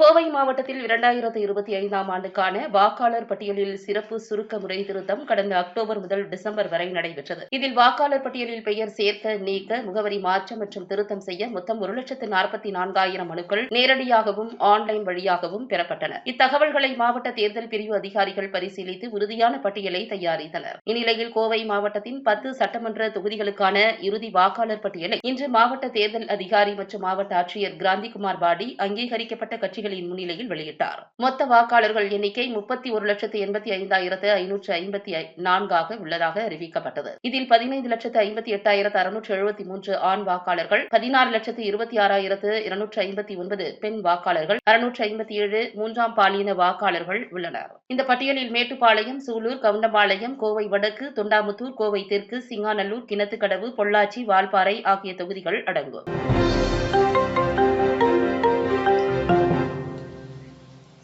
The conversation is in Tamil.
கோவை மாவட்டத்தில் இரண்டாயிரத்து இருபத்தி ஐந்தாம் ஆண்டுக்கான வாக்காளர் பட்டியலில் சிறப்பு சுருக்க முறை திருத்தம் கடந்த அக்டோபர் முதல் டிசம்பர் வரை நடைபெற்றது. இதில் வாக்காளர் பட்டியலில் பெயர் சேர்க்க நீக்க முகவரி மாற்றம் மற்றும் திருத்தம் செய்ய மொத்தம் ஒரு லட்சத்து நாற்பத்தி நான்காயிரம் மனுக்கள் நேரடியாகவும் ஆன்லைன் வழியாகவும் பெறப்பட்டன. இத்தகவல்களை மாவட்ட தேர்தல் பிரிவு அதிகாரிகள் பரிசீலித்து உறுதியான பட்டியலை தயாரித்தனர். இந்நிலையில் கோவை மாவட்டத்தின் பத்து சட்டமன்ற தொகுதிகளுக்கான இறுதி வாக்காளர் பட்டியலை இன்று மாவட்ட தேர்தல் அதிகாரி மற்றும் மாவட்ட ஆட்சியர் கிராந்திகுமார் பாடி அங்கீகரிக்கப்பட்ட கட்சிகள் கட்சிகளின் முன்னிலையில் வெளியிட்டார். மொத்த வாக்காளர்கள் எண்ணிக்கை முப்பத்தி ஒரு லட்சத்து எண்பத்தி ஐந்தாயிரத்து ஐநூற்று ஐம்பத்தி நான்காக உள்ளதாக அறிவிக்கப்பட்டது. இதில் பதினைந்து லட்சத்து ஐம்பத்தி எட்டாயிரத்து அறுநூற்று எழுபத்தி மூன்று ஆண் வாக்காளர்கள் பதினாறு லட்சத்து இருபத்தி ஆறாயிரத்து இருநூற்று ஐம்பத்தி ஒன்பது பெண் வாக்காளர்கள் அறுநூற்று ஐம்பத்தி ஏழு மூன்றாம் பாலின வாக்காளர்கள் உள்ளனர். இந்த பட்டியலில் மேட்டுப்பாளையம் சூலூர் கவுண்டம்பாளையம் கோவை வடக்கு தொண்டாமுத்தூர் கோவை தெற்கு சிங்காநல்லூர் கிணத்துக்கடவு பொள்ளாச்சி வால்பாறை ஆகிய தொகுதிகள் அடங்கும்.